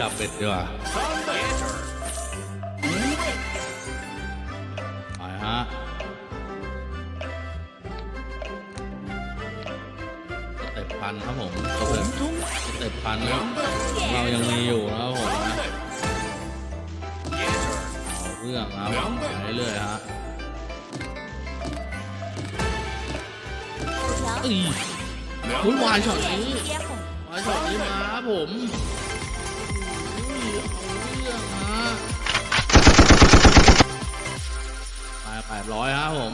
ยัเป็ดดีกว่าต็ปพันครับผมเต็มพันครับเรายังมีอยู่นะครับผมเอาเรื่องครับไปเรื่อยฮะอุ้ยวายช็อตนี้วายช็อตนี้มาครับผม เอาเรื่องฮะไปแปดร้อยครับผม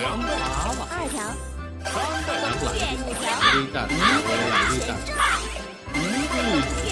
两倍，二条，三倍， นักไหล 点五条， ดีจัดเลยไหลดีจัด 点一接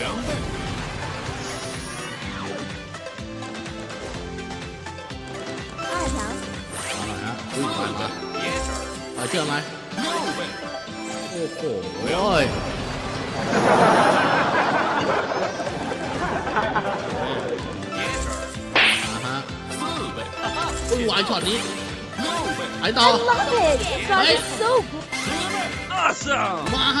两倍。二条。完了啊，五百的。啊，进来。六倍。哦吼！哎呦喂！我操你！挨刀！哎，二十！哇哈！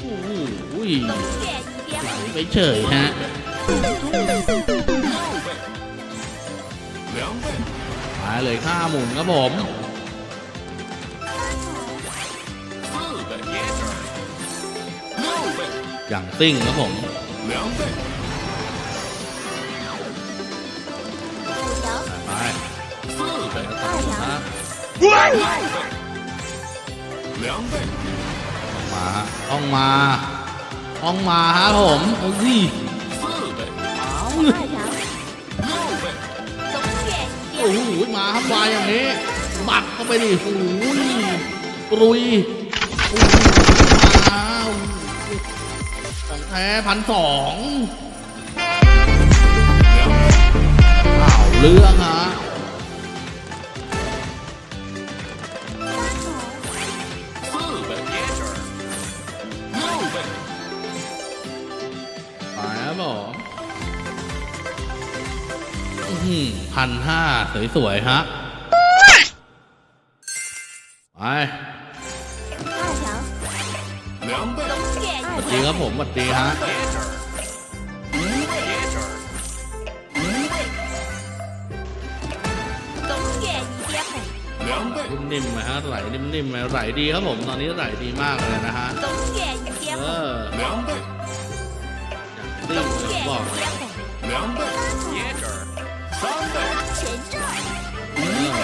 โอ้โหไปเฉยฮะมาเลยข้ามุนครับผมอย่างติ่งครับผมไปไป 两倍， มาฮะต้องมาต้องมาครับผมเอาสิ 四倍，二条，六倍，总点一 โอ้ 接 โห 红， มาครับวายอย่างนี้บักเข้าไปดิโอ้ยกรุยโอ้โหมาของแท้พันสอง 两倍， อ้าวเรื่องฮะ 四 าับผมพันห้าสวยๆฮะ ไปสวัสดีครับผมสวัสดีฮะนิ่มๆหมฮะไหลนิ่มๆไหลดีครับผม ตอนนี้ไหลดีมากเลยนะฮะ อย่าง 总 ติ้ง 点 บอก 一 เลย 接红，两倍，三倍，全中。 เออ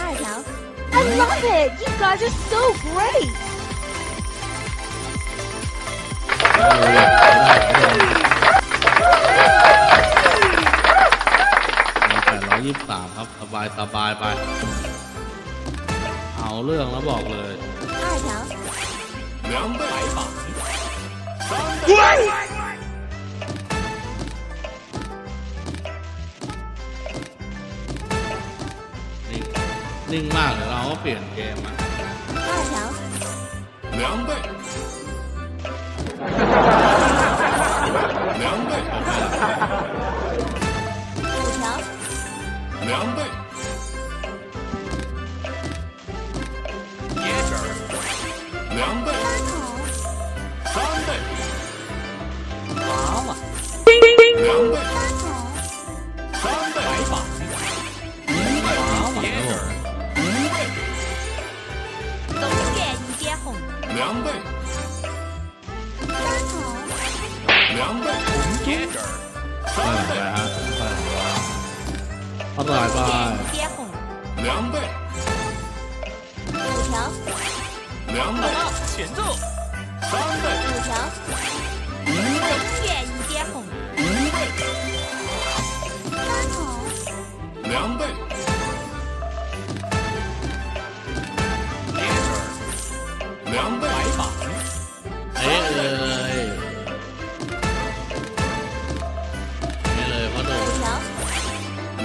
二条，I love it. You guys are so great. แปดร้อยยี่สิบสามครับ สบายสบายไป เอาเรื่องแล้วบอกเลย 二条，两倍，三倍， นิ่งมากเดี๋ยวเราก็เปลี่ยนเกมอ่ะ 二条，两倍，两倍，五条，两倍，两倍，三倍，两倍， 两倍，红点儿，三倍，三倍，二百八，一点红，两倍，五条，两倍，前奏，三倍，五条，永远一点红，五倍，三口，两倍，两倍，哎呀。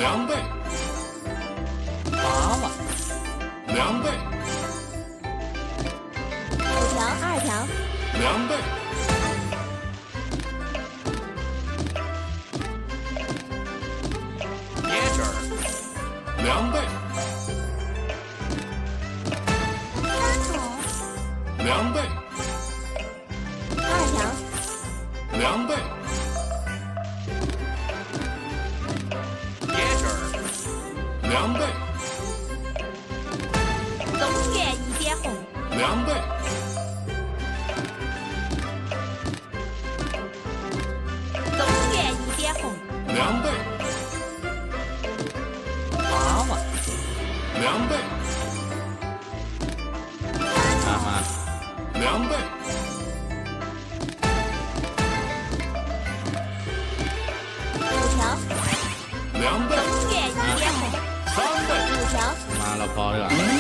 两倍，娃娃，两倍，五条，二条，两倍，两倍，龙月一点红，两倍，龙月一点红，两倍，娃娃，两倍，好，有。